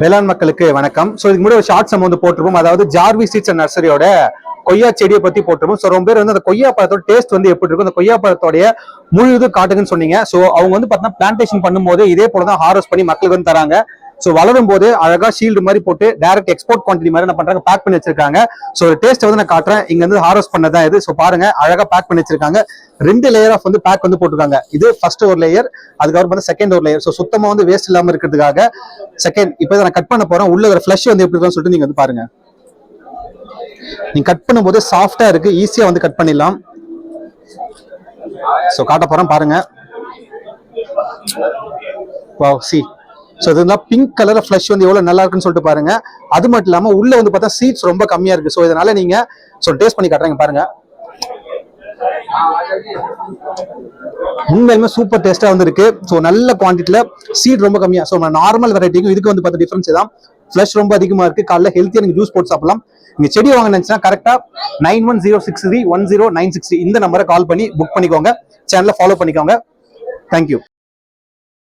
வேளாண் மக்களுக்கு வணக்கம். ஸோ இதுக்கு முன்னாடி ஷார்ட் ஷார்ட்ஸ் நம்ம வந்து போட்டிருப்போம். அதாவது ஜார்வி சீட்ஸ் அண்ட் நர்சரியோட கொய்யா செடியை பத்தி போட்டிருப்போம். ஸோ ரொம்ப பேர் வந்து அந்த கொய்யா பழத்தோட டேஸ்ட் வந்து எப்படி இருக்கும்? அந்த கொய்யா பழத்தோடைய முழு இது காட்டுங்கன்னு சொன்னீங்க. ஸோ அவங்க வந்து பார்த்தீங்கன்னா பிளான்டேஷன் பண்ணும்போது இதே போல தான் ஹார்வெஸ்ட் பண்ணி மக்களுக்கு வந்து தராங்க. ஸோ வளரும் போது அழகா ஷீல்டு மாதிரி போட்டு டைரக்ட் எக்ஸ்போர்ட் குவான்டிட்டி மாதிரி என்ன பண்றாங்க? பேக் பண்ணி வச்சிருக்காங்க. ஸோ டேஸ்ட் வந்து நான் காட்டுறேன். இங்க வந்து ஹார்வெஸ்ட் பண்ணதான் இது. ஸோ பாருங்க அழகா பேக் பண்ணி வச்சிருக்காங்க. ரெண்டு லேயர் ஆஃப் வந்து பேக் வந்து போட்டிருக்காங்க. இது ஃபர்ஸ்ட் ஒரு லேயர் அதுக்கப்புறம் வந்து செகண்ட் ஒரு லேயர் ஸோ சுத்தமா வந்து வேஸ்ட் இல்லாம இருக்கிறதுக்காக செகண்ட் இப்போ நான் கட் பண்ண போறேன். உள்ள ஒரு ஃபிளஷ் வந்து எப்படி இருக்குன்னு சொல்லிட்டு நீங்க வந்து பாருங்க. நீங்க கட் பண்ணும்போது சாஃப்டா இருக்கு. ஈஸியா வந்து கட் பண்ணிடலாம். ஸோ காட்ட போறேன் பாருங்க. வாவ் சி ஸோ இது தான் பிங்க் கலர் ஃப்ளஷ் வந்து எவ்வளோ நல்லா இருக்குன்னு சொல்லிட்டு பாருங்க. அது மட்டும் இல்லாமல் உள்ள வந்து பார்த்தா சீட்ஸ் ரொம்ப கம்மியா இருக்கு. ஸோ இதனால நீங்க ஸோ டேஸ்ட் பண்ணி காட்டுறேங்க பாருங்க. உண்மையுமே சூப்பர் டேஸ்டா வந்து இருக்கு ஸோ நல்ல குவான்டிட்டில சீட் ரொம்ப கம்மியா. ஸோ நார்மல் வெரைட்டிக்கும் இதுக்கு வந்து பார்த்தா டிஃபரன்ஸ் தான். ஃப்ளஷ் ரொம்ப அதிகமா இருக்கு. காலைல ஹெல்த்தியா நீங்க ஜூஸ் போட்டு சாப்பிடலாம். நீங்க செடி வாங்க நினைச்சுன்னா கரெக்டா nine one zero six three one zero nine six இந்த நம்பரை கால் பண்ணி புக் பண்ணிக்கோங்க. சேனலை ஃபாலோ பண்ணிக்கோங்க. தேங்க்யூ